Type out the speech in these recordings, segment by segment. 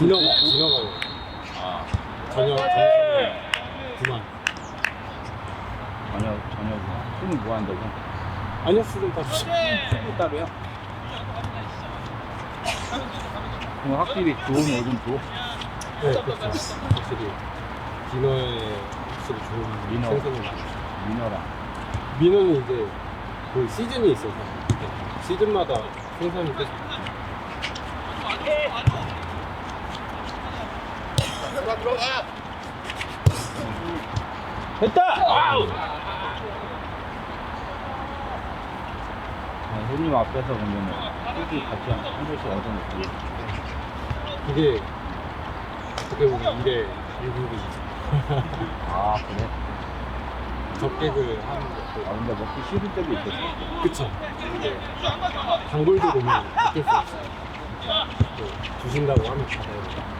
진호가 진호가 아, 전혀 전혀 그만 전혀, 전혀구나. 팀은 뭐 한다고? 아니었으면 다 팀이 따로야? 그럼 확실히 좋은 오줌 줘. 네, 그렇죠. 확실히 디너에 확실히 좋은 민어. 생선이 많아요. 민어랑. 민어는 이제 그 시즌이 있어서 시즌마다 생선이 계속 됐다! 아우! 아, 손님 앞에서 보면은 소주 같이 한, 한 잔씩 얻어먹고. 그게 어떻게 보면 일의 일부분이 아, 그래? 접객을 하는 아, 것도 근데 먹기 싫을 때도 있겠어. 그쵸 이게 단골들 보면 어쩔 수 없어요 또 주신다고 하면 받아야 돼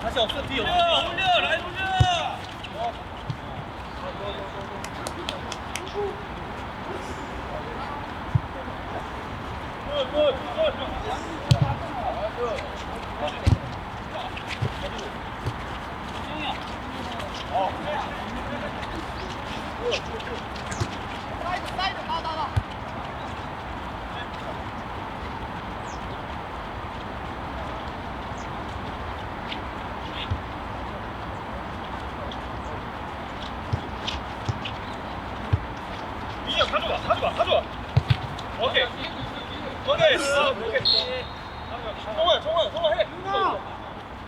다시 없어 뒤 없어 올려 올려 라인 올려 민혁 가져가 가져가 가져가 오케이 오케이 오케이 정호야 정호야 정호 해 윤아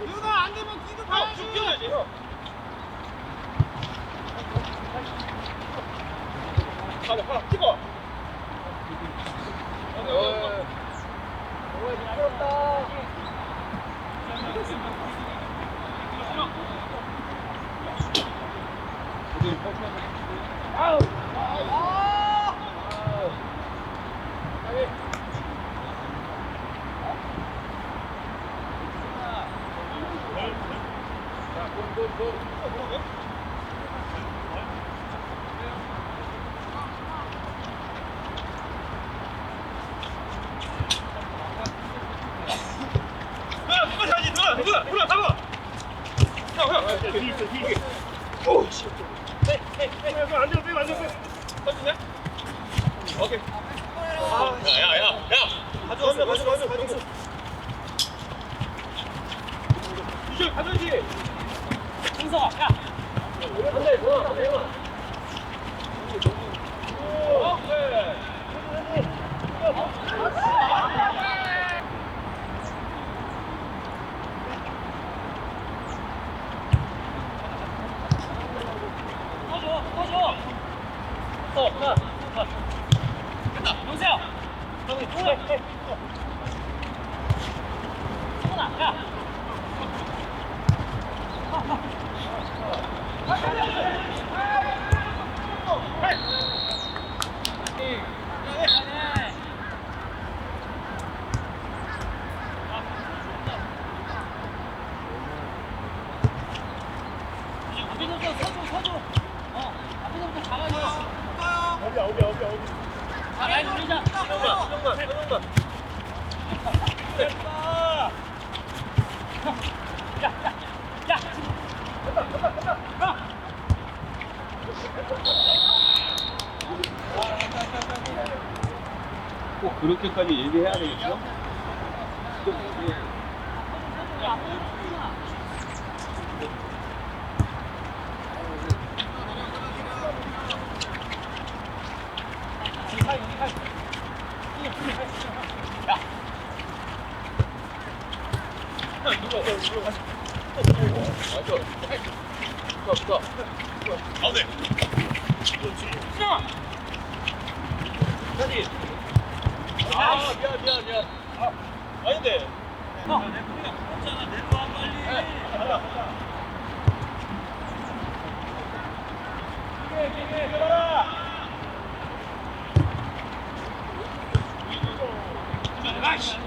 윤아 안 되면 뒤도 봐야지 쭉 뛰어야지 가자 가자 찍어 누나 누나 잡지 누나 누나 누나 잡아 형형 뒤에 있어 뒤에 있어 오씨 안 되면 빼면 안 되면 빼 꺼지냐 오케이 야야야야 가져가 가져가 가져가 가져가 이제 가져야지 승성아 야 안돼 누나 안돼 꺼줘 꺼줘 어가 됐다 영세야 저기 누구야 성훈아 야 앞에서부터 서줘 서줘 어 앞에서부터 잡아줘 어디야 어디야 어디야 어디 자 라인 올리자 형만 형만 형만 됐다 야야야 꼭 그렇게까지 얘기해야 되겠어? 가운데 신영아 다시 아 미안 미안 미안. 아 아닌데. 형. 가자, 가자. 기계, 기계, 들어가라. 아!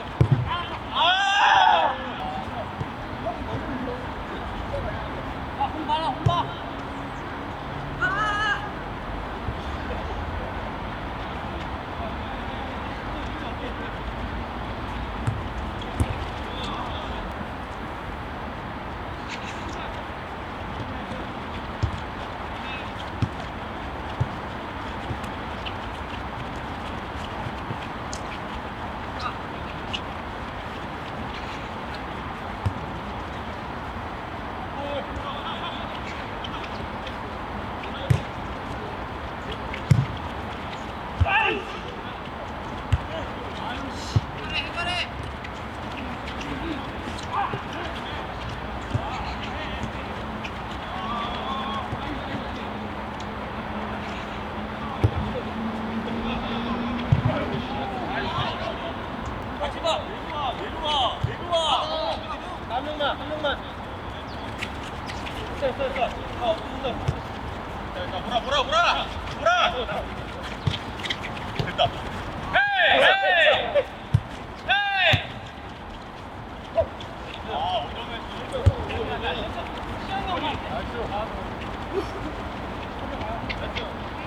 Let's go.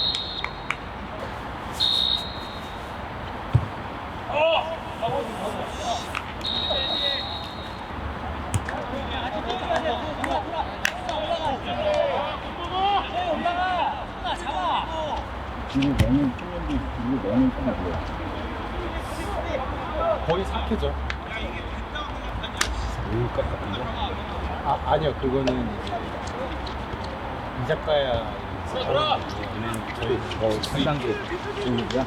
이거 넣는 순간도 이거 넣는 순간 뭐야? 거의 사케죠 물값 같은 거? 아 아니요 그거는 이제 이자카야 돌아. 저희 어, 3단계 중이야?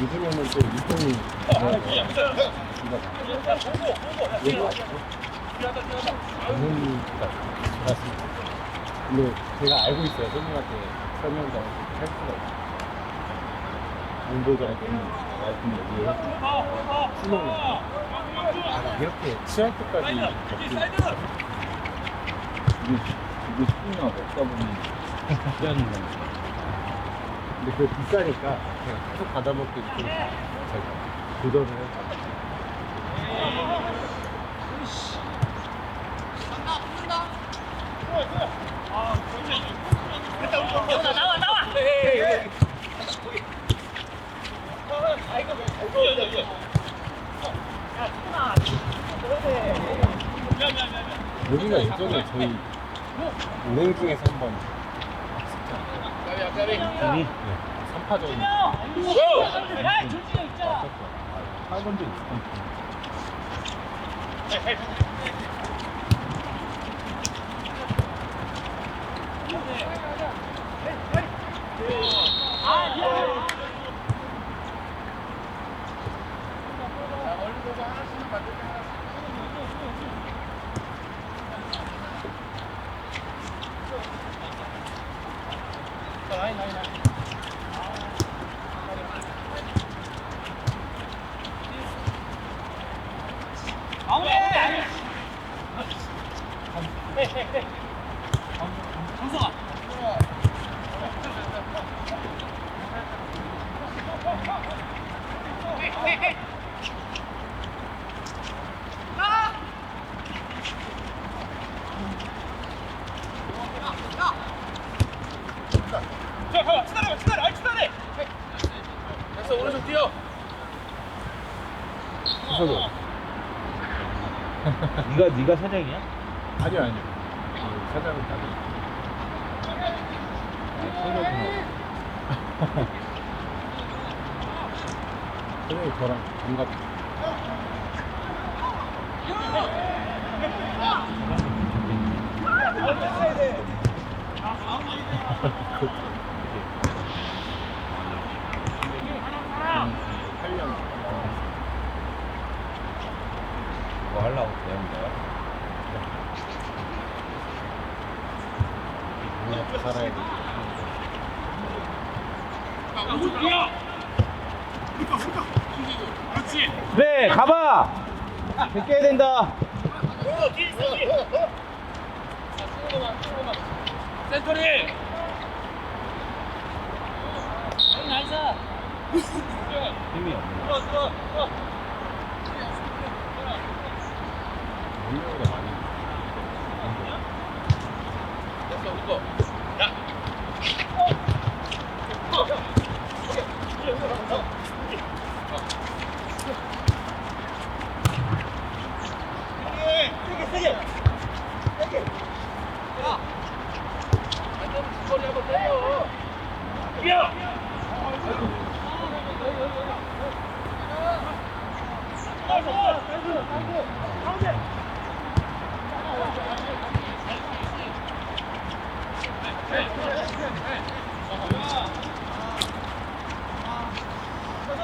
요즘에는 또 유통이. 근데 제가 알고 있어요. 손님한테 설명도 할 수가 없어요. 공보자한테 말씀 얘기해 봐, 봐. 수능은 아, 이렇게 취할 때까지. 이게, 이게 수능아 먹다 보면 거야. 근데 그게 비싸니까 계속 받아먹기 좀 제가 도전을 해서 파죠. 야, 조진영 있잖아. 파건도 아, 네가 네가 사장이야? 아니요 아니요 사장은 따로 사장이 저랑 동갑 뭐 하려고 배운 거야? 살아야 돼 그렇지. 그래 가봐. 벗겨야 된다. 어, 뒤에 있어, 뒤에. 센터리. 힘이 없네. 운동보다 많이 됐어, 우리 거. 야. 세게, 세게. 세게. 야. 완전 거리 한번 때려. 뛰어.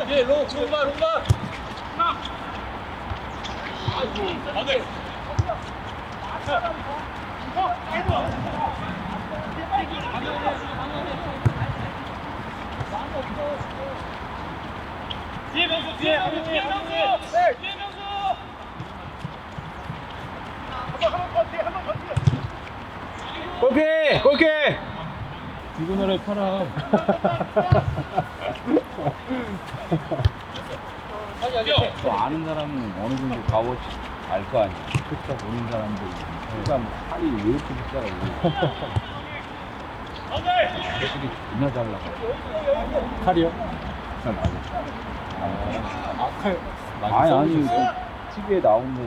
예, 로, 롱바, 롱바. 안 돼. 뒤에 명수, 뒤에 뒤에 명수. 한번 한번 더 뒤에, 한번 더 뒤에. 골키 골키. 비구너를 팔아. 아는 사람은 어느 정도 값어치 알거 아니야. 그쵸. 모르는 사람들. 그러니까 뭐 팔이 왜 이렇게 돼. 애들이 존나 잘 나가. 칼이요? 잘 나가. 아 칼 아니 아니 그 TV에 나온 거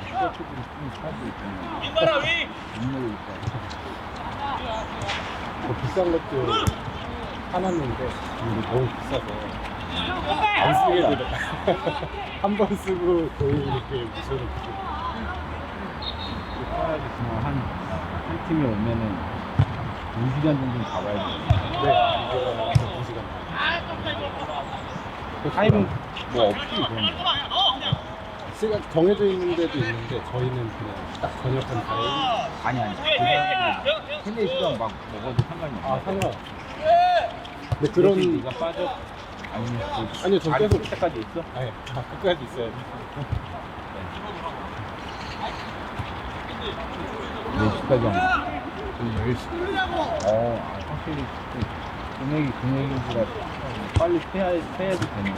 스포츠들이 좀 살고 있잖아. 민마라 위. 있다. 더 비싼 것도 사놨는데 이게 너무 비싸서 안 쓰게 되더라 한번 쓰고 거의 이렇게 사야지 그냥 한, 한 팀이 오면은 2시간 정도 잡아야 돼. 네 이거가 두 시간 타임은 뭐 없지, 그런 거. 시간 정해져 있는 데도 있는데 저희는 그냥 딱 저녁한 타임 아니, 아니. 그거는 세네 시간 막 먹어도 상관이 없어. 아 상관 근데 그런 네가 빠져? 아니면 그 아니요, 전 계속- 올 때까지 있어? 아니 다 끝까지 있어야 돼 몇 시까지 저희 10시 어, 아, 확실히 그 금액이 금액인지라 빨리 패야도 되네.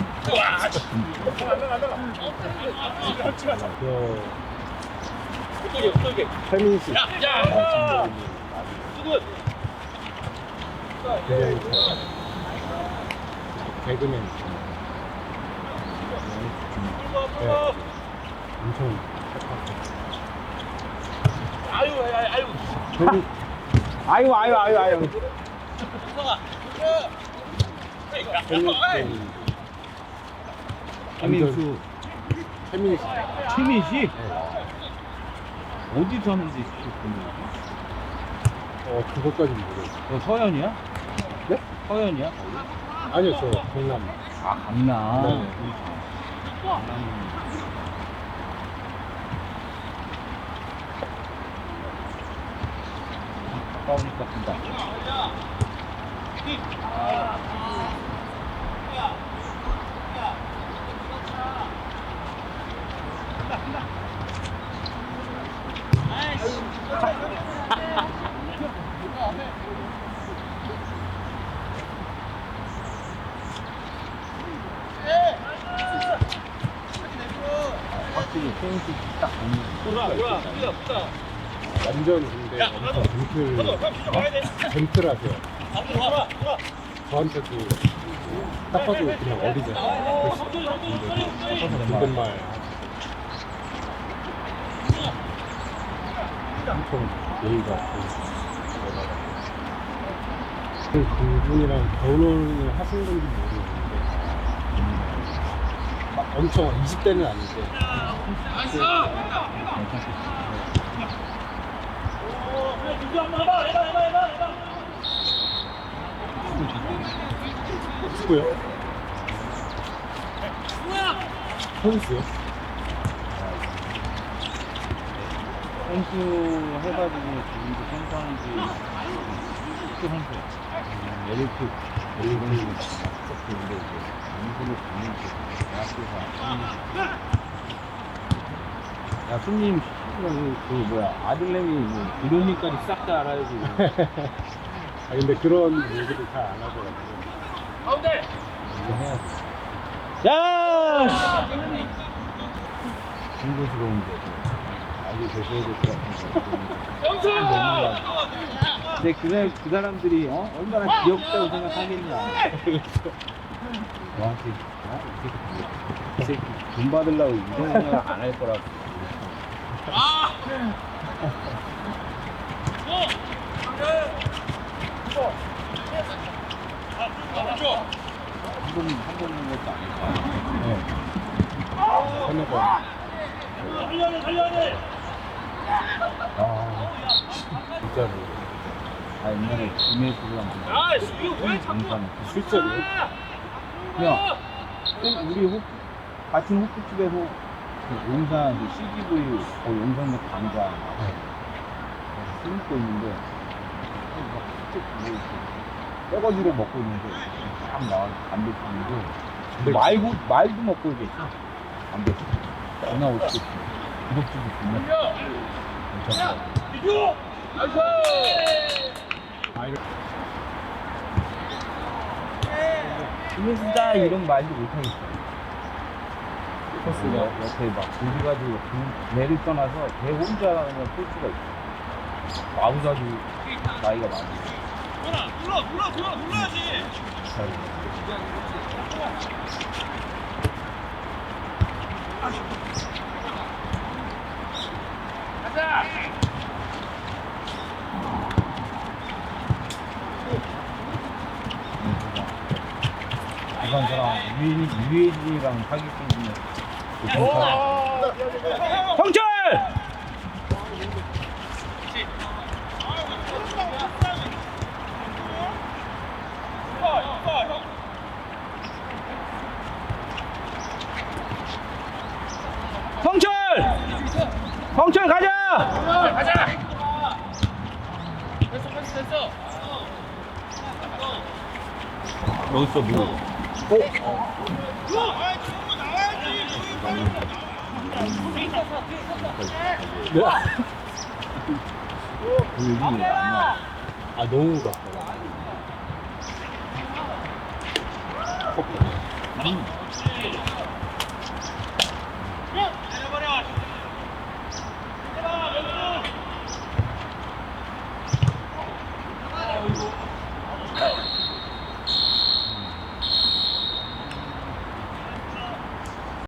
그 최민식 야, 개그맨 네. 엄청 아유, 아유, 아유. 아유, 아유, 아유, 아유. 최민수. 최민식 최민씨? 네. 어디서 하는지 보내줘. 어 그것까지 모르겠어요 너 서현이야? 네? 서현이야? 아니요 저 경남 아, 강남. 네. 강남. 가까우니까 간다. 확실히 페인트 딱 보면 돌아 돌아 돌아 완전 근데 엄청 돼 벤틀하세요. 저한테도 딱 봐도 그냥. 근데 존댓말 엄청 예의가 없고 그 그분이랑 결혼을 하신 건지 모르겠는데 막 엄청 20대는 아닌데 누구요? 선수요? 선수 해가지고 지금도 선수하는지 또 선수. LP LP 딱 좋은데 이제 연수를 가는 게 대학교가 야 손님 그, 그 뭐야 아들내미 뭐 이름이까지 싹 다 알아야지 아 근데 그런 얘기를 잘 안 하더라고요. 가운데 야 징그스러운데 알고 계셔야 될 것 같은데 영수 근데 그, 사- 그 사람들이 어? 얼마나 귀엽다고 생각하겠냐. 너한테 어? 이 새끼 뭐- 이 새끼 돈 받으려고 이런 생각 안 할 거라고. 한 번, 한 번인 것도 아닐까. 네. 서너 번. 달려야 돼 달려야 돼 아, 진짜로. 아 옛날에 김혜수랑 아, 이거 왜 자꾸 정산. 실제로요? 야, 그 우리 호, 같은 호프집에서 그 용산 그 CGV 그 용산역 광장 술 먹고 있는데 어, 막 진짜 뭐 이렇게 떼거지로 먹고 있는데 딱 나와 담배 피는데 근데 말고 말도 먹고 이게 있어 담배 전화 올 때. 구독주도 주면 괜찮아. 이거 나이스 아, 이렇게 김혜수다 이런 말도 못하겠어. 코스가 옆에 막 우리 가지고 그 배를 떠나서 배 혼자 그냥 코스가 있어. 마구사도 나이가 많아. 누나 눌러 눌러 눌러 눌러야지 가자 이건 저랑 사귀었던 중에 그 사람. 성철 성철 성철 가자! 가자! 됐어 됐어 됐어. 여기서 뭐? 그 얘기 안 나. 아 너무 같다. 음.